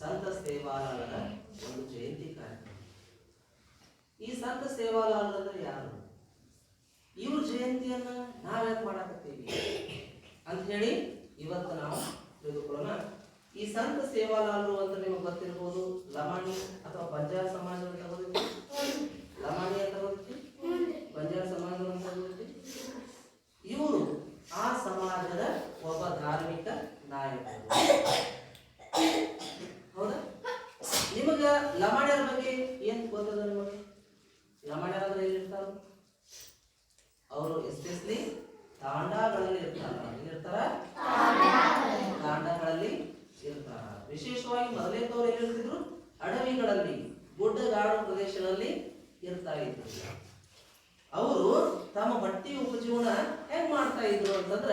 ಸಂತ ಸೇವಾಲಾಲರ ಒಂದು ಜಯಂತಿ ಕಾರ್ಯಕ್ರಮ. ಈ ಸಂತ ಸೇವಾಲಾಲರ ಯಾರು? ಇವ್ರ ಜಯಂತಿಯನ್ನ ನಾವ್ಯಾಕೆ ಮಾಡಾಕತ್ತೀವಿ? ಅಂತ ಹೇಳಿ ಇವತ್ತು ನಾವು ತಿಳಿದುಕೊಳ್ಳೋಣ ಈ ಸಂತ ಸೇವಾಲಾಲರು ಅಂತ ನಿಮಗೆ ಗೊತ್ತಿರ್ಬೋದು, ಲಮಾಣಿ ಅಥವಾ ಬಂಜಾರ ಸಮಾಜ ಅಂತ ಗೊತ್ತೈತಿ ಲಮಾಣಿ ಅಂತ ಗೊತ್ತಿ ಬಂಜಾರ ಸಮಾಜ ಅಂತ ಗೊತ್ತೈತಿ ಇವರು ಆ ಸಮಾಜದ ಒಬ್ಬ ಧಾರ್ಮಿಕ ನಾಯಕರು ಹೌದಾ ನಿಮಗ ಲಮಾಣ್ಯರ ಬಗ್ಗೆ ಏನ್ ಗೊತ್ತದ ನಿಮಗೆ ಲಮಾಣ್ಯರ ಅಂದ್ರೆ ಎಲ್ಲಿರ್ತಾರ? ಅವರು ಎಸ್ಪೆಷಲಿ ತಾಂಡಗಳಲ್ಲಿ ಇರ್ತಾರ. ಎಲ್ಲಿರ್ತಾರ? ತಾಂಡಗಳಲ್ಲಿ. ಇರ್ತಾರ. ವಿಶೇಷವಾಗಿ ಮೊದಲೇದವ್ರು ಎಲ್ಲಿರ್ತಿದ್ರು? ಅಡವಿಗಳಲ್ಲಿ ಗುಡ್ಡಗಾಡು ಪ್ರದೇಶಗಳಲ್ಲಿ ಇರ್ತಾ ಇದ್ರು. ಅವರು ತಮ್ಮ ಬಟ್ಟಿ ಉಪಜೀವನ ಹೆಂಗ್ ಮಾಡ್ತಾ ಇದ್ರು ಅಂತಂದ್ರ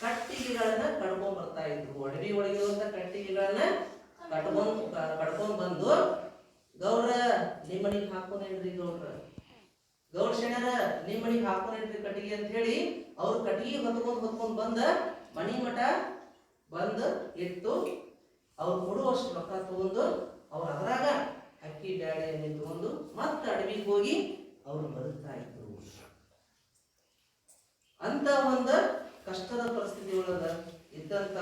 ಕಟ್ಟಿಗೆಗಳನ್ನ ಕಡ್ಕೊಂಡ್ ಬರ್ತಾ ಇದ್ರು. ಅಡವಿ ಒಳಗಿರುವಂತ ಕಟ್ಟಿಗೆಗಳನ್ನ ಕಟ್ಕೊಂಡ್ ಕ- ಕಡ್ಕೊಂಡ್ ಬಂದು ಗೌಡ್ರ ನಿಮ್ಮನಿಗೆ ಹಾಕೋನೇನ್ರಿ ಗೌಡ್ರ? ಗೌಡ್ ಶೆಣರ ನಿಮ್ಮ ಮನಿಗೆ ಹಾಕೋನೇನ್ರಿ ಕಟ್ಟಿಗೆ ಅಂತ ಹೇಳಿ ಅವ್ರ ಕಟ್ಟಿಗೆ ಹೊತ್ಕೊಂಡು ಹೊತ್ಕೊಂಡು ಬಂದ ಮನಿ ಮಠ ಬಂದು ಇಟ್ಟು ಅವ್ರು ಕೊಡುವಷ್ಟು ರೊಕ್ಕ ತಗೊಂಡು ಅವ್ರ ಅದ್ರಾಗ ಅಕ್ಕಿ ಬ್ಯಾಳೆಯನ್ನು ತಗೊಂಡು ಮತ್ತೆ ಅಡವಿಗೆ ಹೋಗಿ ಅವ್ರು ಬದುಕ್ತಾ ಇದ್ರು. ಅಂತ ಒಂದು ಕಷ್ಟದ ಪರಿಸ್ಥಿತಿ ಒಳಗ ಇದ್ದಂತ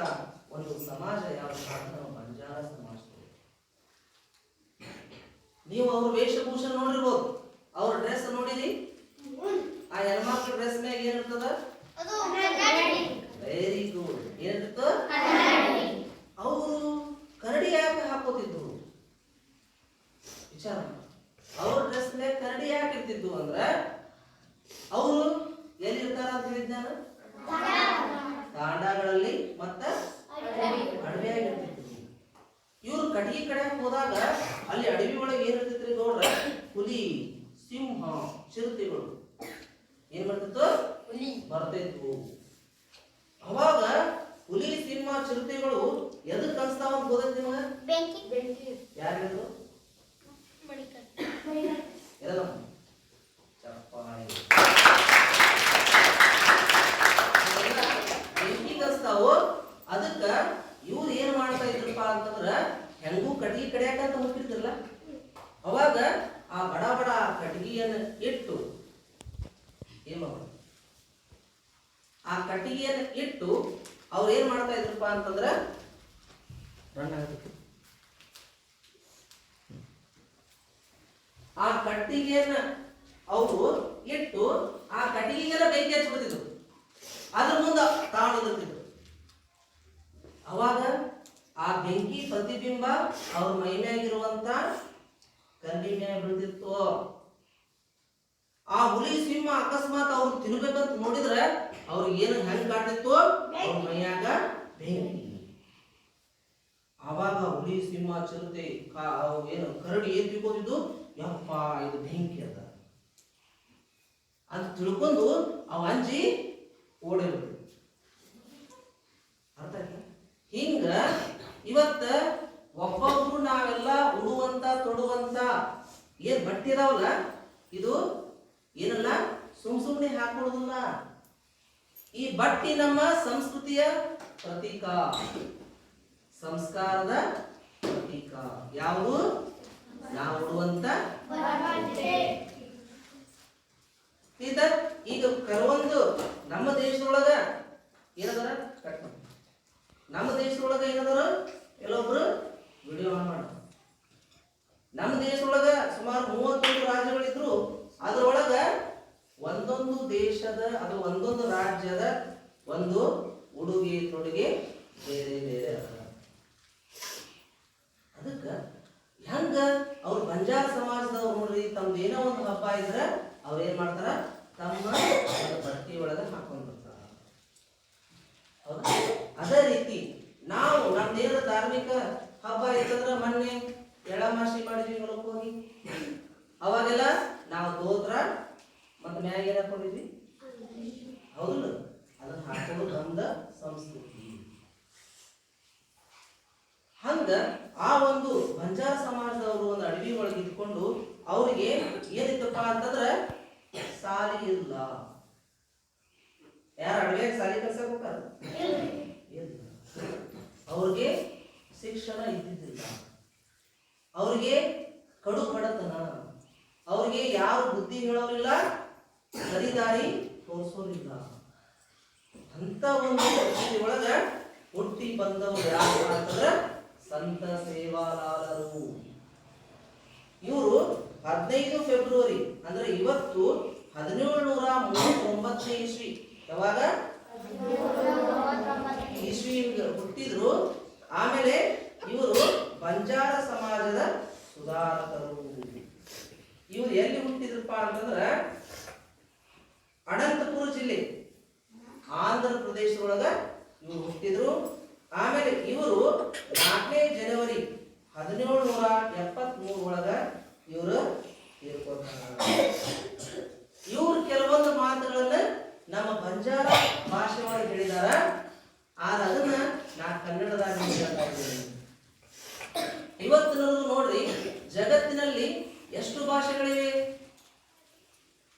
ಒಂದು ಸಮಾಜ ಯಾವ ನಮ್ಮ ಬಂಜಾರ ಸಮಾಜ. ನೀವು ಅವ್ರ ವೇಷಭೂಷಣ ನೋಡಿರ್ಬೋದು. ಅವ್ರ ಡ್ರೆಸ್ ನೋಡಿರಿ? ಆ ಹೆಣ್ಮಕ್ಳ ಡ್ರೆಸ್ ಮ್ಯಾಗ ಏನಿರ್ತದ? ವೆರಿ ಗುಡ್ ಏನಿರ್ತದ? ಅವರು ಕರಡಿ ಯಾಕೆ ಹಾಕೋತಿದ್ರು? ವಿಚಾರ. ಅವ್ರ ಡ್ರೆಸ್ ಮ್ಯಾಗ ಕರಡಿ ಯಾಕೆ ಇರ್ತಿದ್ವು ಅಂದ್ರ ಅವರು ಎಲ್ಲಿರ್ತಾರ ಅಂತ ಹೇಳಿದ್ದ ನಾನು ತಾಂಡಗಳಲ್ಲಿ ಮತ್ತ ಅಡವಿಯಾಗ ಇರ್ತಿದ್ರು ಕಟ್ಟಿಗೆ ಕಡೆ ಹೋದಾಗ ಅಲ್ಲಿ ಅಡವಿ ಒಳಗೆ ಏನ್ ಇರ್ತಿತ್ರಿ ಗೌಡ್ರ? ಹುಲಿ ಸಿಂಹ ಚಿರತೆಗಳು. ಏನ್ ಹುಲಿ. ಬರ್ತೈತು ಅವಾಗ ಹುಲಿ ಸಿಂಹ ಚಿರತೆಗಳು ಎದಕ್ ಕನ್ಸ್ತಾವ ಅಂತ ಗೊತ್ತೈತಿ ನಿಮಗ? ಯಾರು ಹೇಳಿದ್ರು ಎಲ್ಲ ಚಪ್ಪಾಳೆ ಬೆಂಕಿಗೆ ಹಚ್ತಾವು ಅದಕ್ಕ ಇವ್ರು ಏನ್ ಮಾಡ್ತಾ ಇದ್ರಪ್ಪ ಅಂತಂದ್ರ ಹೆಂಗೂ ಕಟ್ಟಿಗೆ ಕಡಿಯಾಕಂತ ಹೋಗ್ತಿರ್ತಿರಲ್ಲ ಅವಾಗ ಆ ಬಡ ಬಡ ಕಟ್ಟಿಗೆಯನ್ನ ಇಟ್ಟು ಏನ್ ಮಾಡೋದು ಆ ಕಟ್ಟಿಗೆಯನ್ನ ಇಟ್ಟು ಅವ್ರು ಏನ್ ಮಾಡ್ತಾ ಇದ್ರಪ್ಪ ಅಂತಂದ್ರ ರನ್ ಆಗತ್ತೆ. ಆ ಕಟ್ಟಿಗೆಯನ್ನ ಅವರು ಇಟ್ಟು ಆ ಕಟ್ಟಿಗೆಗೆಲ್ಲ ಬೆಂಕಿ ಹಚ್ಬಿಡ್ತಿದ್ರು ಅದ್ರ ಮುಂದ ತಾಣಿದ್ರು ಅವಾಗ ಆ ಬೆಂಕಿ ಪ್ರತಿಬಿಂಬ ಅವ್ರ ಮೈಮ್ಯಾಗಿರುವಂತ ಕಂಡಿ ಮೇಲೆ ಬೀಳ್ತಿತ್ತು ಆ ಹುಲಿ ಸಿಂಹ ಅಕಸ್ಮಾತ್ ಅವ್ರು ತಿನ್ಬೇಕಂತ ನೋಡಿದ್ರೆ ಅವ್ರಿಗೆ ಏನು ಹೆಂಗ್ ಕಾಣ್ತಿತ್ತು? ಅವ್ರ ಮೈಯಾಗ ಬೆಂಕಿ. ಆವಾಗ ಹುಲಿ ಸಿಂಹ ಚಿರತೆ ಏನು ಕರಡಿ ಏನ್ ತಿಳ್ಕೊಂಡಿದ್ದು? ಯಪ್ಪ, ಇದು ಬೆಂಕಿ ಅದ ಅಂತ ತಿಳ್ಕೊಂಡು ಅವ ಅಂಜಿ ಓಡಿರ್ಬೇಕು ಅರ್ಥ ಹಿಂಗ ಇವತ್ತ ಒಬ್ಬೊಬ್ರು ನಾವೆಲ್ಲ ಉಡುವಂತ ತೊಡುವಂತ ಏನ್ ಬಟ್ಟೆ ಇದಾವಲ್ಲ, ಇದು ಏನಲ್ಲ, ಸುಮ್ ಸುಮ್ಮನೆ ಹಾಕೊಳ್ಳೋದಿಲ್ಲ ಈ ಬಟ್ಟಿ ನಮ್ಮ ಸಂಸ್ಕೃತಿಯ ಪ್ರತೀಕ. ಸಂಸ್ಕಾರದ ಪ್ರತೀಕ. ಯಾವುದು? ನಾವು ಉಡುವಂತ ಈಗ ಕೆಲವೊಂದು ನಮ್ಮ ದೇಶದೊಳಗ ಏನದರ? ಕಟ್ ಮಾಡಿ. ನಮ್ಮ ದೇಶದೊಳಗೆ ಏನದಾರ ಎಲ್ಲೊಬ್ರು ವಿಡಿಯೋ ಆನ್ ಮಾಡ ನಮ್ಮ ದೇಶದೊಳಗೆ ಸುಮಾರು ಮೂವತ್ತೊಂದು ರಾಜ್ಯಗಳಿದ್ರು. ಅದರೊಳಗ ಒಂದೊಂದು ದೇಶದ ಅದು ಒಂದೊಂದು ರಾಜ್ಯದ ಒಂದು ಉಡುಗೆ ತೊಡುಗೆ ಬೇರೆ ಬೇರೆ ಅದಕ್ಕೆ ಹೆಂಗ ಅವ್ರು ಬಂಜಾರ ಸಮಾಜದವ್ರು ನೋಡ್ರಿ, ತಮ್ದು ಏನೋ ಒಂದು ಹಬ್ಬ ಇದ್ರೆ ಅವ್ರು ಏನ್ ಮಾಡ್ತಾರ? ತಮ್ಮ ಬಟ್ಟೆ ಒಳಗೆ ಬರ್ತಾರ. ಹೌದಾ? ಅದೇ ರೀತಿ ನಾವು ನಮ್ದೇನು ಧಾರ್ಮಿಕ ಹಬ್ಬ ಇತ್ತಂದ್ರೆ ಮೊನ್ನೆ ಎಳಮಾಸಿ ಮಾಡಿದ್ವಿ ಹೊಲಕ್ಕೆ ಹೋಗಿ. ಅವಾಗೆಲ್ಲ ನಾವು ದೋತ್ರ ಮತ್ತೆ ಮ್ಯಾಗ ಕೊಡಿದ್ವಿ ಹಾಕೊಂಡಿದ್ವಿ? ಹೌದಲ್ಲ ಅದನ್ನ ಹಾಕೊಂಡು ನಮ್ದ ಸಂಸ್ಕೃತಿ. ಹಂಗ ಆ ಒಂದು ಬಂಜಾರ ಸಮಾಜದವರು ಒಂದು ಅಡವಿ ಒಳಗೆ ಇದ್ಕೊಂಡು ಅವ್ರಿಗೆ ಏನಿತ್ತಪ್ಪ ಅಂತಂದ್ರೆ ಸಾಲಿ ಇಲ್ಲ. ಯಾರ ಅಡವಿಯಾಗ ಸಾಲಿ ಕಲ್ಸಕ್ ಅವ್ರಿಗೆ ಶಿಕ್ಷಣ ಇದ್ದಿದ್ದಿಲ್ಲ. ಅವ್ರಿಗೆ ಕಡು ಬಡತನ ಅವ್ರಿಗೆ ಯಾರು ಬುದ್ಧಿ ಹೇಳೋರಿಲ್ಲ ಸರಿದಾರಿ ತೋರಿಸೋರಿಲ್ಲ. ಅಂತ ಒಂದು ಪರಿಸ್ಥಿತಿ ಒಳಗ ಹುಟ್ಟಿ ಬಂದವರು ಯಾರು ಅಂತಂದ್ರ ಸಂತ ಸೇವಾಲಾಲರು. ಇವರು ಹದಿನೈದು ಫೆಬ್ರವರಿ, ಅಂದ್ರೆ ಇವತ್ತು ಹದಿನೇಳು ನೂರ ಮೂವತ್ತೊಂಬತ್ತನೇ ಇಸ್ವಿ. ಯಾವಾಗ? ಇಸ್ವಿ ಹುಟ್ಟಿದ್ರು, ಆಮೇಲೆ ಇವರು ಬಂಜಾರ ಸಮಾಜದ ಸುಧಾರಕರು. ಇವ್ರು ಎಲ್ಲಿ ಹುಟ್ಟಿದ್ರಪ್ಪ ಅಂತಂದ್ರ ಅನಂತಪುರ ಜಿಲ್ಲೆ, ಆಂಧ್ರ ಒಳಗ ಇವರು ಹುಟ್ಟಿದ್ರು. ಆಮೇಲೆ ಇವರು ನಾಲ್ಕನೇ ಜನವರಿ ಹದಿನೇಳು ನೂರ ಎಪ್ಪತ್ಮೂರು ಒಳಗ ಇವರು ಇವ್ರು ಕೆಲವೊಂದು ಮಾತುಗಳನ್ನ ನಮ್ಮ ಬಂಜಾರ ಭಾಷೆ ಒಳಗೆ ಹೇಳಿದಾರ ಆದ್ರೆ ಅದನ್ನ ನಾ ಕನ್ನಡದಾಗ ಹೇಳ್ತಾ ಇದ್ದೀನಿ ಇವತ್ತಿನವರೆಗೂ ನೋಡ್ರಿ ಜಗತ್ತಿನಲ್ಲಿ ಎಷ್ಟು ಭಾಷೆಗಳಿವೆ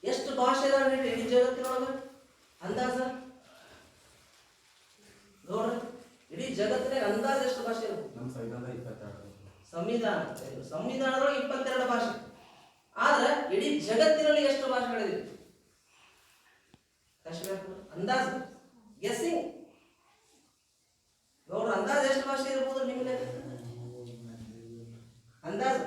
ಎಷ್ಟು ಭಾಷೆ ಇದಾವೆ ಹೇಳ್ರಿ ಇಡೀ ಜಗತ್ತಿನೊಳಗ ಅಂದಾಜ ನೋಡ್ರಿ ಇಡೀ ಜಗತ್ತಿನಾಗ ಅಂದಾಜ್ ಎಷ್ಟು ಭಾಷೆ ಇರ್ಬೋದು ನಮ್ಮ ಸಂವಿಧಾನ ಇಪ್ಪತ್ತೆರಡು ಸಂವಿಧಾನ ಸಂವಿಧಾನದೊಳಗೆ ಇಪ್ಪತ್ತೆರಡು ಭಾಷೆ. ಆದ್ರೆ ಇಡೀ ಜಗತ್ತಿನಲ್ಲಿ ಎಷ್ಟು ಭಾಷೆಗಳಿದೆ? ಅಂದಾಜು. ಗೆಸ್ಸಿಂಗ್ ನೋಡ್ರಿ ಅಂದಾಜು ಎಷ್ಟು ಭಾಷೆ ಇರ್ಬೋದು ನಿಮ್ಗೆ? ಅಂದಾಜು.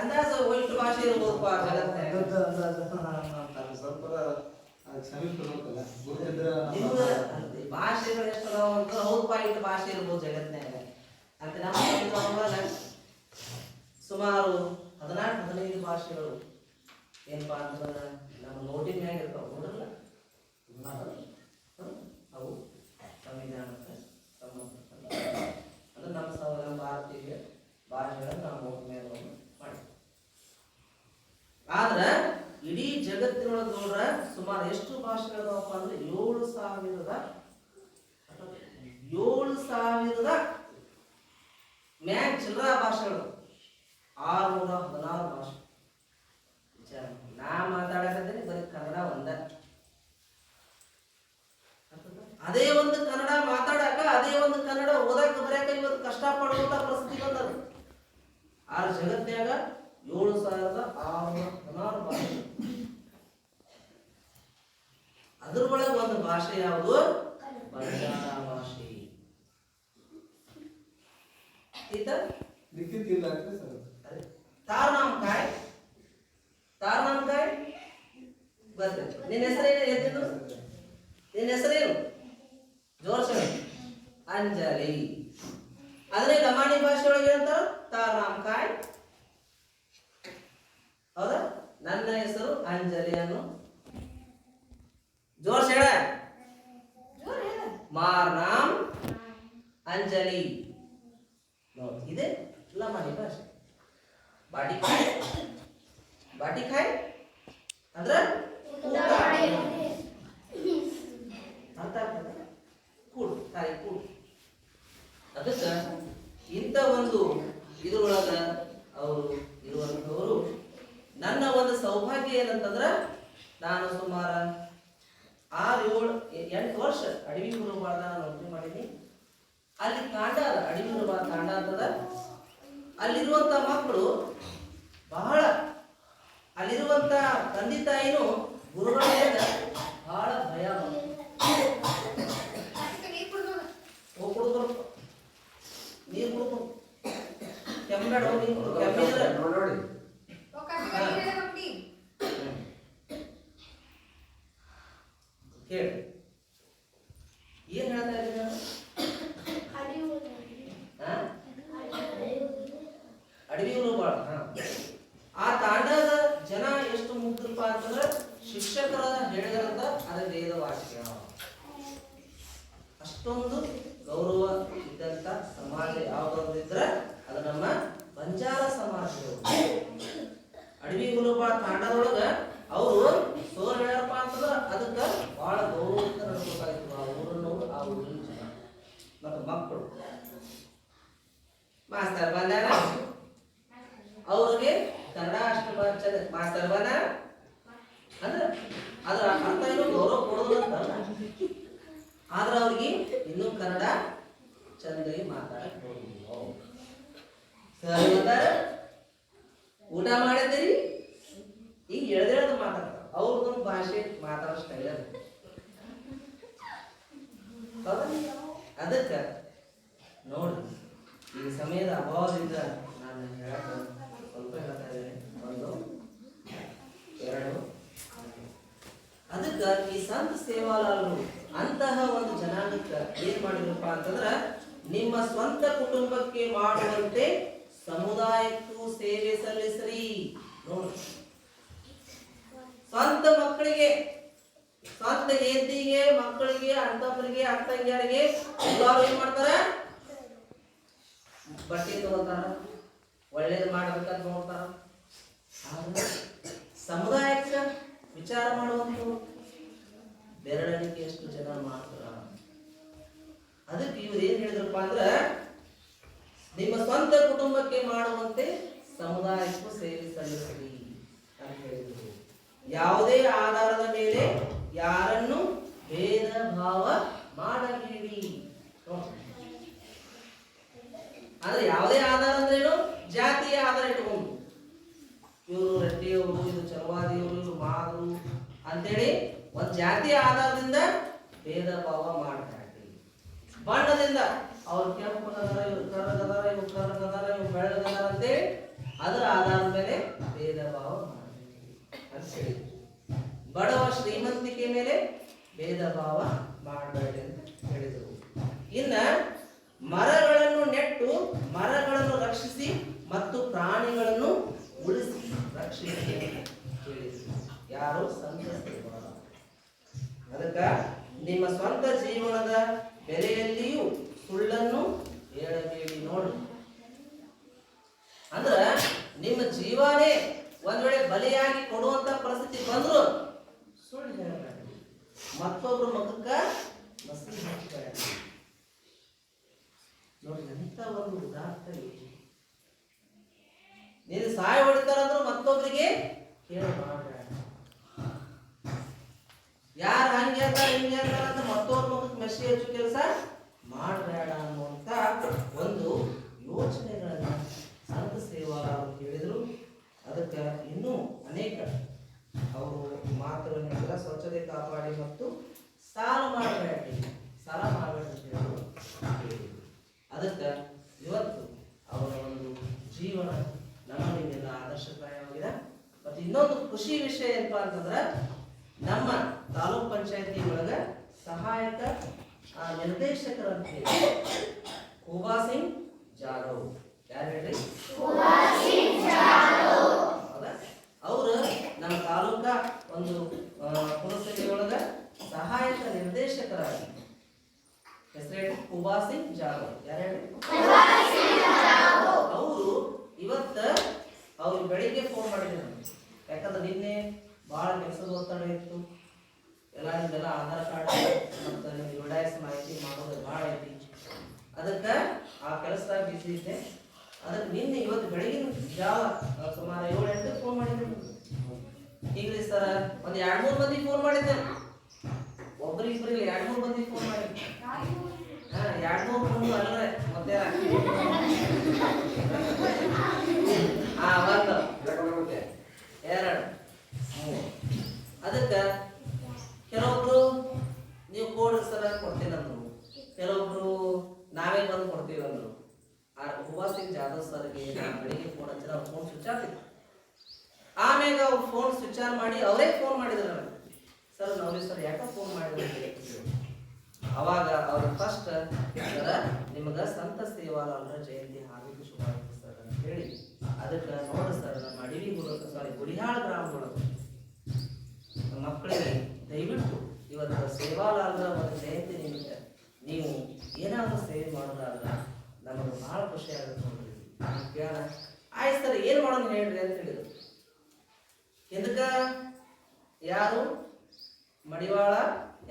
ಅಂದಾಜು ಎಷ್ಟು ಭಾಷೆ ಇರ್ಬೋದಪ್ಪ ಅಲ್ರಿ, ಭಾಷೆಗಳು ಎಷ್ಟು ಅಂತ ಇಷ್ಟು ಭಾಷೆ ಇರ್ಬೋದು ಜಗತ್ತಿನಾಗ ಅಂತ ನಮ್ಮ ಸುಮಾರು ಹದಿನಾಲ್ಕು, ಹದಿನೈದು ಭಾಷೆಗಳು ಏನಪ್ಪಾ ಅಂತಂದ್ರೆ ನಮ್ಮ ನೋಟಿನ ಮ್ಯಾಗ ಇರ್ತಾವ. ನೋಡಲ್ಲ? ಅವು ಸಂವಿಧಾನ ಸಂಬಂಧಪಟ್ಟ ಅಂದ್ರೆ ನಮ್ಮ ಸಂವಿಧಾನ ಭಾರತೀಯ ಭಾಷೆಗಳನ್ನು ನಾವು ನೋಟ್ ಒಂದು ಮಾಡಿ ಆದ್ರ ಇಡೀ ಜಗತ್ತಿನೊಳಗೆ ನೋಡ್ರ ಸುಮಾರು ಎಷ್ಟು ಭಾಷೆಗಳಿದಾವಪ್ಪ ಅಂದ್ರೆ ಏಳು ಸಾವಿರದ ಸಾವಿರದ ಮ್ಯಾಚ್ ಚಿಲ್ಲರ ಭಾಷೆಗಳು? ಆರುನೂರ ಹದಿನಾರು ಭಾಷೆ. ವಿಚಾರ ನಾ ಮಾತಾಡಕತ್ತೀನಿ, ಬರೀ ಕನ್ನಡ ಒಂದ. ಅದೇ ಒಂದು ಕನ್ನಡ ಮಾತಾಡಕ, ಅದೇ ಒಂದು ಕನ್ನಡ ಓದಾಕ ಬರೆಯಕ ಇವತ್ತು ಕಷ್ಟ ಪಡುವಂತ ಪರಿಸ್ಥಿತಿ ಬಂದದ. ಆ ಜಗತ್ತಿನಾಗ ಏಳು ಸಾವಿರದ ಆರುನೂರ ಹದಿನಾರು ಭಾಷೆ. ಅದ್ರೊಳಗೆ ಒಂದು ಭಾಷೆ ಯಾವುದು? ಭಾಷೆ ಆಯ್ತಾ अरे तार नाम काय तार नाम काय ಬರ್ತದೆ ನಿನ್ನ ಹೆಸರೇನು ಎತ್ತಿದ್ದು ನಿನ್ನ ಹೆಸರೇನು ಜೋರ್ಸ ಅಂಜಲಿ ಅದನ್ನೇ ಲಮಾಣಿ ಭಾಷೆ ಒಳಗೆ ಹೇಳ್ತಾರ ತಾರ್ ನಾಮ್ ಕಾಯ್ ಹೌದಾ ನನ್ನ ಹೆಸರು ಅಂಜಲಿ ಅನ್ನು ಜೋರ್ಸ್ ಹೇಳ ಮಾರ್ ನಾಮ್ ಅಂಜಲಿ ನೋಡಿ ಇದೆ ಲಮಾಣಿ ಭಾಷೆ ಬಾಟಿ ಖಾಯ್. ಬಾಟಿ ಖಾಯ್. ಅಂದ್ರ ಅಂತ ಕೂಡು ತಾಯಿ ಕೂಡು. ಅದಕ್ಕೆ ಇಂಥ ಒಂದು ಇದ್ರೊಳಗ ಅವರು ಇರುವಂಥವರು ನನ್ನ ಒಂದು ಸೌಭಾಗ್ಯ ಏನಂತಂದ್ರ ನಾನು ಸುಮಾರು ಆರು ಏಳು ಎಂಟು ವರ್ಷ ಅಡವಿ ಗುರುಬಾರ್ದ ನೌಕರಿ ಮಾಡೀನಿ ಅಲ್ಲಿ ತಾಂಡ ಅದ ಗುರುಬಾರ ತಾಂಡ ಅಂತದ. ಅಲ್ಲಿರುವಂತ ಮಕ್ಕಳು ಬಹಳ ಅಲ್ಲಿರುವಂತ ತಂದೆ ತಾಯಿನೂ ಗುರುಗಳ ಮೇಲೆ ಬಹಳ ಭಯ ನೀರು ಕುಡ್ದು ಕೆಮ್ಮಿದ್ರೆ ನೋಡಿ. ಕೇಳಿ dondu. ಬಂದಾರ ಊಟ ಮಾಡಿದ್ರಿ ಈಗ ಎಳ್ದೆಳ್ದು ಮಾತಾಡ್ತಾರೆ. ಅವ್ರದ್ದು ಭಾಷೆ ಮಾತಾಡೋ ಸ್ಟೈಲ್ ಅದು. ಅದಕ್ಕ ನೋಡ್ರಿ ಈ ಸಮಯದ ಅಭಾವದಿಂದ ನಾನು ಹೇಳಕ ಸ್ವಲ್ಪ ಹೇಳ್ತಾ ಇದ್ದೇನೆ. ಒಂದು, ಎರಡು ಅದಕ್ಕ ಈ ಸಂತ ಸೇವಾಲಾಲರು, ಅಂತಹ ಒಂದು ಜನಾಂಗಕ್ಕೆ ಏನ್ ಮಾಡಿದ್ರಪ್ಪ ಅಂತಂದ್ರ, ನಿಮ್ಮ ಸ್ವಂತ ಕುಟುಂಬಕ್ಕೆ ಮಾಡುವಂತೆ ಸಮುದಾಯಕ್ಕೂ ಸೇವೆ ಸಲ್ಲಿಸ್ರಿ ಸ್ವಂತ ಮಕ್ಕಳಿಗೆ, ಸ್ವಂತ ಹೆದ್ದಿಗೆ ಮಕ್ಕಳಿಗೆ ಅಂತವರಿಗೆ ಅಕ್ಕಂಗಿಯರಿಗೆ ಎಲ್ಲರೂ ಏನ್ ಮಾಡ್ತಾರ? ಬಟ್ಟೆ ತಗೋತಾರ, ಒಳ್ಳೇದು ಮಾಡ್ಬೇಕಂತ ನೋಡ್ತಾರ. ಸಮುದಾಯಕ್ಕ ವಿಚಾರ ಮಾಡುವಂತ ಬೆರಳಿಕೆ ಎಷ್ಟು ಜನ ಮಾಡ್ತಾರ? ಅದಕ್ಕೆ ಇವ್ರು ಏನ್ ಹೇಳಿದ್ರಪ್ಪ ಅಂದ್ರ ನಿಮ್ಮ ಸ್ವಂತ ಕುಟುಂಬಕ್ಕೆ ಮಾಡುವಂತೆ ಸಮುದಾಯಕ್ಕೂ ಸೇವೆ ಸಲ್ಲಿಸಲಿ ಅಂತ ಹೇಳಿದರು. ಯಾವುದೇ ಆಧಾರದ ಮೇಲೆ ಯಾರನ್ನು ಭೇದ ಭಾವ ಮಾಡಬೇಡಿ. ಆದ್ರೆ ಅಂದ್ರೆ ಯಾವುದೇ ಆಧಾರ ಏನು? ಜಾತಿಯ ಆಧಾರ ಇಟ್ಕೊಂಡು. ಇವರು ರೆಡ್ಡಿಯವರು, ಇದು ಚಲವಾದಿಯವರು ಇವರು ಮಾದರು ಅಂತೇಳಿ ಒಂದು ಜಾತಿಯ ಆಧಾರದಿಂದ ಭೇದ ಭಾವ ಮಾಡಬೇಡಿ ಬಣ್ಣದಿಂದ. ಅವ್ರು ಕೆಂಪು ಅದಾರ ಇವ್ರು ಕರ್ರಗದಾರ ಇವ್ರು ಇವು ಬೆಳ್ಳಗದಾರ ಅಂತೇಳಿ ಅದರ ಆಧಾರದ ಮೇಲೆ ಭೇದ ಭಾವ ಮಾಡಬೇಡಿ. ಅಂತ ಹೇಳಿ ಬಡವ ಶ್ರೀಮಂತಿಕೆ ಮೇಲೆ ಭೇದ ಭಾವ ಮಾಡಬೇಡಿ ಅಂತ ಹೇಳಿದರು. ಇನ್ನ ಮರಗಳನ್ನು ನೆಟ್ಟು ಮರಗಳನ್ನು ರಕ್ಷಿಸಿ ಮತ್ತು ಪ್ರಾಣಿಗಳನ್ನು ಉಳಿಸಿ ರಕ್ಷಿಸಿ ಯಾರು? ಸಂತಸ್ತಿ. ಅದಕ್ಕ ನಿಮ್ಮ ಸ್ವಂತ ಜೀವನದ ಬೆಲೆಯಲ್ಲಿಯೂ ಸುಳ್ಳನ್ನು ಹೇಳಬೇಡಿ ನೋಡು. ಅಂದ್ರ ನಿಮ್ಮ ಜೀವನೇ ಒಂದ್ ವೇಳೆ ಬಲಿಯಾಗಿ ಕೊಡುವಂತ ಪರಿಸ್ಥಿತಿ ಬಂದ್ರು ಸುಳ್ಳು ಹೇಳಬೇಡಿ. ಮತ್ತೊಬ್ರು ಮುಖಕ್ಕ ಮಸಿ ಹಚ್ಚಬೇಡಿ ನೋಡಿ, ಎಂತ ಒಂದು ಇದೆ. ನೀನು ಸಹಾಯ ಹೊಡಿತಾರಂದ್ರು ಮಾಡಬೇಡ ಯಾರು ಹಂಗೆ ಅಂತ ಹಿಂಗೆ ಅಂತ ಮತ್ತೊಬ್ಬರ ಮುಖಕ್ಕೆ ಮೆಸಿ ಹಚ್ಚು ಕೆಲಸ ಮಾಡಬೇಡ ಅನ್ನುವಂತ ಒಂದು ಯೋಚನೆಗಳನ್ನ ಸಂತ ಸೇವಾರವರು ಹೇಳಿದ್ರು ಅದಕ್ಕೆ ಇನ್ನೂ ಅನೇಕ ಅವರು ಮಾತುಗಳನ್ನೆಲ್ಲ ಸ್ವಚ್ಛತೆ ಕಾಪಾಡಿ ಮತ್ತು ಸಾಲ ಮಾಡಬೇಡಿ ಸಾಲ ಮಾಡಬೇಡಿ ಅಂತ ಹೇಳಿದ್ರು ಹೇಳಿದ್ರು. ಅದಕ್ಕೆ ಇವತ್ತು ಅವರ ಒಂದು ಜೀವನ ನಮ್ಮ ನಿಮ್ಮೆಲ್ಲ ಆದರ್ಶಪ್ರಾಯವಾಗಿದೆ ಮತ್ತು ಇನ್ನೊಂದು ಖುಷಿ ವಿಷಯ ಏನಪ್ಪ ಅಂತಂದ್ರೆ ನಮ್ಮ ತಾಲೂಕ್ ಪಂಚಾಯತಿ ಒಳಗ ಸಹಾಯಕ ಆ, ನಿರ್ದೇಶಕರಂತ ಹೇಳಿ ಕೂಬಾ ಸಿಂಗ್ ಜಾಧವ್ ಯಾರು ಹೇಳ್ರಿ ಹೌದಾ ಅವರು ನಮ್ಮ ತಾಲೂಕ ಒಂದು ಆ, ಪುರಸಭೆ ಒಳಗ ಸಹಾಯಕ ನಿರ್ದೇಶಕರಾಗಿ ಹೆಸರೇನು ಕೂಬಾ ಸಿಂಗ್ ಜಾಧವ್ ಯಾರು ಹೇಳ್ರಿ ಅವರು ಇವತ್ತ ಅವ್ರು ಬೆಳಿಗ್ಗೆ ಫೋನ್ ಮಾಡಿದ್ರು ನನಗೆ. ಯಾಕಂದ್ರೆ ನಿನ್ನೆ ಭಾಳ ಕೆಲಸದ ಒತ್ತಡ ಇತ್ತು ಎಲ್ಲ ನಿಮ್ದೆಲ್ಲ ಆಧಾರ್ ಕಾರ್ಡ್ ಮತ್ತು ನಿಮ್ಗೆ ಯುಡಾಯಸ್ ಮಾಹಿತಿ ಮಾಡೋದು ಭಾಳ ಐತಿ ಅದಕ್ಕೆ ಆ ಕೆಲಸದಾಗ ಬಿಸಿ ಇದ್ದೆ ಅದಕ್ಕೆ ನಿನ್ನೆ ಇವತ್ತು ಬೆಳಗಿನ ಜಾವ ಆ, ಸುಮಾರು ಏಳು ಎಂಟು ಫೋನ್ ಮಾಡಿದ್ದೆ ಈಗಲೇ ಸರ? ಒಂದ್ ಎರಡ್ ಮೂರ್ ಮಂದಿ ಫೋನ್ ಮಾಡಿದ್ದೆ. ಒಬ್ರಿಬ್ರಿಗೆ ಎರಡ್ ಮೂರ್ ಮಂದಿ ಫೋನ್ ಮಾಡಿ ಹಾ ಮೂರ್ ಮೂರು ಫೋನ್ ಅಲ್ಲೇ, ಮತ್ತೆ ಹಾ ಒಂದು. ಎರಡು. ಅದಕ್ಕೆ ಕೆಲವೊಬ್ರು, ನೀವು ಕೋಡ್ ಸರ ಕೊಡ್ತೀನಿ ಅಂದ್ರು ಕೆಲವೊಬ್ರು ನಾವೇ ಬಂದು ಕೊಡ್ತೀವಿ ಅಂದ್ರು ಆ ಉಪವಾಸ್ ಸಿಂಗ್ ಜಾಧವ್ ಸರ್ಗೆ ಬೆಳಿಗ್ಗೆ ಫೋನ್ ಹಚ್ಚಿದ್ರೆ ಅವ್ರ ಫೋನ್ ಸ್ವಿಚ್ ಆಗ್ತಿತ್ತು ಆಮ್ಯಾಗ ಅವ್ರು ಫೋನ್ ಸ್ವಿಚ್ ಆನ್ ಮಾಡಿ ಅವರೇ ಫೋನ್ ಮಾಡಿದ್ರು ನನಗೆ ಸರ್ ನವಲಿ ಸರ್ ಯಾಕೆ ಫೋನ್ ಮಾಡಿದ್ರು ಅವಾಗ ಅವ್ರು ಫಸ್ಟ್ ಸರ ನಿಮಗೆ ಸಂತ ಸೇವಾಲಾಲರ ಜಯಂತಿ ಹಾರ್ದಿಕ ಶುಭಾಶಯ ಸರ್ ಅಂತ ಹೇಳಿ, ಅದಕ್ಕೆ ನೋಡ್ರಿ ಸರ್ ನಮ್ಮ ಅಡವಿ ಮೂಲಕ ಸಾರಿ ಗುಡಿಹಾಳ ಗ್ರಾಮದೊಳಗೆ ಮಕ್ಕಳಿಗೆ ದಯವಿಟ್ಟು ಇವತ್ತು ಸೇವಾಲಾಲರ ಒಂದು ಜಯಂತಿ ನಿಮಗೆ ನೀವು ಏನಾದರೂ ಸೇವೆ ಮಾಡೋದಾದ್ರೆ ನಮಗೆ ಭಾಳ ಖುಷಿ ಆಗುತ್ತೆ ನೋಡ್ರಿ ಕೇಳ ಆಯ್ತು ಸರ್ ಏನು ಮಾಡೋಣ ಹೇಳ್ರಿ ಅಂತ ಹೇಳಿದ್ರು. ಎದಕ್ಕ ಯಾರು? ಮಡಿವಾಳ?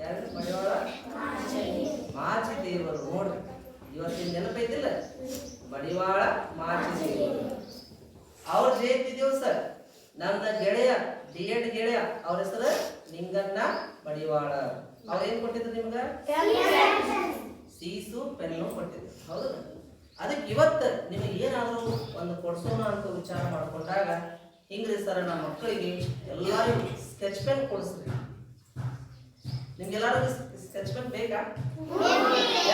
ಯಾರು ಮಡಿವಾಳ? ಮಾಚಿ ದೇವರು, ನೋಡ್ರಿ. ಇವತ್ತಿನ ನೆನಪೈತಿಲ್ಲ ಮಡಿವಾಳ ಮಾಚಿದೇವರು ಅವ್ರ ಜಯಂತಿ ದಿವಸ ನನ್ನ ಗೆಳೆಯ ಡಿ ಎಡ್ ಗೆಳೆಯ, ಅವ್ರ ಹೆಸರು ನಿಂಗನ್ನ ಮಡಿವಾಳ. ಅವ್ರ ಏನ್ ಕೊಟ್ಟಿದ್ರು ನಿಮ್ಗ? ಸೀಸು ಪೆನ್ನು ಕೊಟ್ಟಿದ್ರು. ಹೌದು. ಅದಕ್ಕೆ ಇವತ್ತು ನಿಮಗೆ ಏನಾದರೂ ಒಂದು ಕೊಡ್ಸೋಣ ಅಂತ ವಿಚಾರ ಮಾಡ್ಕೊಂಡಾಗ ಹಿಂಗ್ರಿ ಸರ್ ನಮ್ಮ ಮಕ್ಕಳಿಗೆ ಎಲ್ಲರಿಗೂ ಸ್ಕೆಚ್ ಪೆನ್ ಕೊಡಿಸ್ರಿ. ನಿಮ್ಗೆಲ್ಲರಿಗೂ ಸ್ಕೆಚ್ ಪೆನ್ ಬೇಕಾ?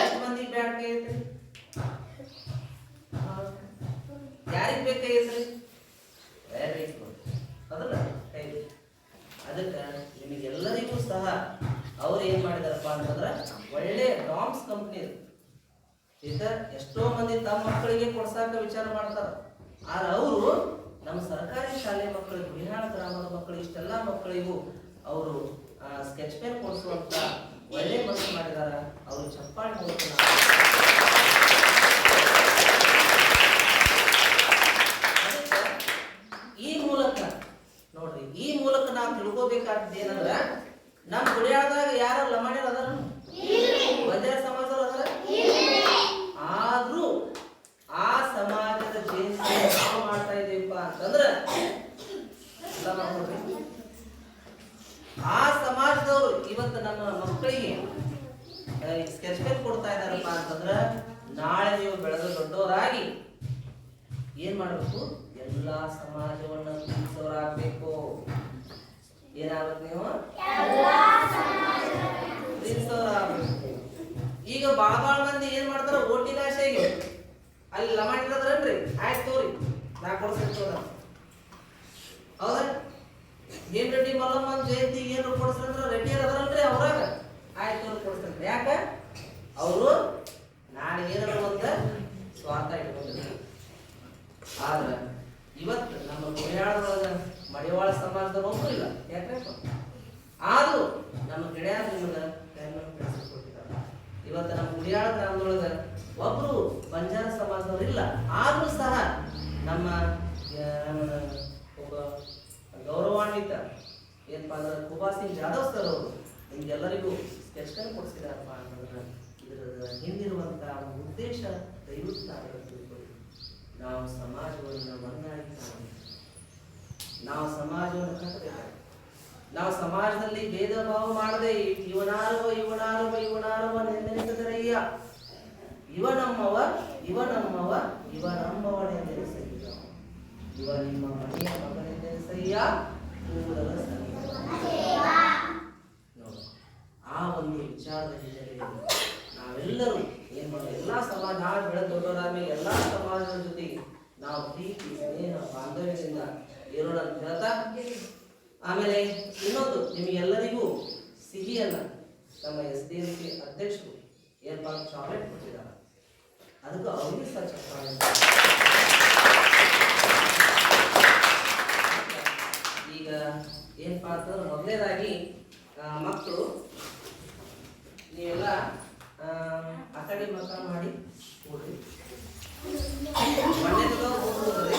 ಎಷ್ಟು ಮಂದಿ ಐತ್ರಿ ಯಾರಿಗೆ ಬೇಕಾಗೈತ್ರಿ ವೆರಿ ಗುಡ್ ಕೈ ಅದಕ್ಕೆ ನಿಮಗೆಲ್ಲರಿಗೂ ಸಹ ಅವ್ರು ಏನು ಮಾಡಿದಾರಪ್ಪ ಅಂತಂದ್ರೆ ಒಳ್ಳೆ ಡಾಮ್ಸ್ ಕಂಪ್ನಿ ಇದು ಎಷ್ಟೋ ಮಂದಿ ತಮ್ಮ ಮಕ್ಕಳಿಗೆ ಕೊಡ್ಸಾಕ ವಿಚಾರ ಮಾಡ್ತಾರೆ. ಆದ್ರೆ ಅವರು ನಮ್ಮ ಸರ್ಕಾರಿ ಶಾಲೆ ಮಕ್ಕಳು ಬಿಹಾಳ ಗ್ರಾಮದ ಮಕ್ಕಳು ಇಷ್ಟೆಲ್ಲ ಮಕ್ಕಳಿಗೂ ಅವರು ಸ್ಕೆಚ್ ಪೆನ್ ಕೊಡಿಸುವಂತ ಒಳ್ಳೆ ಮನಸ್ಸು ಮಾಡಿದಾರ. ಅವರು ಚಪ್ಪಾಳೆ ಮೂಲಕ ಈ ಮೂಲಕ ನೋಡ್ರಿ ಈ ಮೂಲಕ ನಾವು ತಿಳ್ಕೋಬೇಕಾದ ಏನಂದ್ರ ನಮ್ಮ ಗುಡಿಯಾಳದಾಗ ಯಾರು ಲಮಾಣ್ಯರು ಅದಾರ? ಒಂದೇ ಸಮಾಜದವ್ರು ಅದಾರ? ಮಲ್ಲಮ್ಮನ ಜಯಂತಿಗೆ ಏನ್ರು ಕೊಡ್ಸ್ರಂದ್ರ ರೆಡ್ಡಿ ಅದಾರಲ್ರಿ Pen ಕೊಡಿಸಿದಾರಪ್ಪ ಅನ್ನೋದನ್ನ ಇದರ ಹಿಂದಿರುವಂತಹ ಒಂದು ಉದ್ದೇಶ ದಯವಿಟ್ಟು ತಿಳ್ಕೊಳ್ಳಿ. ನಾವು ಸಮಾಜವನ್ನು ಒಂದಾಗಿ. ನಾವು ಸಮಾಜವನ್ನು ಕಟ್ಟಬೇಕಾಗಿ ನಾವು ಸಮಾಜದಲ್ಲಿ ಭೇದ ಭಾವ ಮಾಡದೆ ಇವನಾರುವ ಇವನಾರುವ, ಇವನಾರವ ನೆನೆಸಿದರಯ್ಯ ಇವ ನಮ್ಮವ ಇವ ನಮ್ಮವ, ಇವ ನಮ್ಮವನೆಂದೆನಿಸಯ್ಯ. ಇವ ನಿಮ್ಮ ಮನೆಯ ಮಗನೆಂದೆನಿಸಯ್ಯ. ಕೂದಲ ಸನಿಹ. ನೋಡಿ, ಆ ಒಂದು ವಿಚಾರದ ಹಿನ್ನೆಲೆಯಲ್ಲಿ ನಾವೆಲ್ಲರೂ ಏನ್ ಮಾಡೋದು ಎಲ್ಲಾ ಸಮಾಜ ಬೆಳೆದ ದೊಡ್ಡವರಾದ್ಮೇಲೆ ಎಲ್ಲಾ ಸಮಾಜದ ಜೊತೆಗೆ ನಾವು ಪ್ರೀತಿ, ಸ್ನೇಹ, ಬಾಂಧವ್ಯದಿಂದ ಇರೋಣ ಅಂತ ಹೇಳ್ತಾ ಆಮೇಲೆ ಇನ್ನೊಂದು ನಿಮಗೆಲ್ಲರಿಗೂ ಸಿಹಿಯನ್ನ ನಮ್ಮ ಎಸ್ ಡಿ ಎಂ ಸಿ ಅಧ್ಯಕ್ಷರು ಏನಪ್ಪಾ ಚಾಕ್ಲೇಟ್ ಕೊಟ್ಟಿದ್ದಾರೆ. ಅದಕ್ಕೂ ಅವ್ರಿಗೆ ಸಹ ಚಪ್ಪಾಳೆ ಈಗ ಏನಪ್ಪಾ ಅಂತಂದ್ರೆ ಮೊದಲನೇದಾಗಿ ಮಕ್ಕಳು ನೀವೆಲ್ಲ ಆ, ಕಡೆ. ಮಕ್ಕ ಮಾಡಿ ಕೂಡ್ರಿ ಹೋಗ್ಬೋದ್ರಿ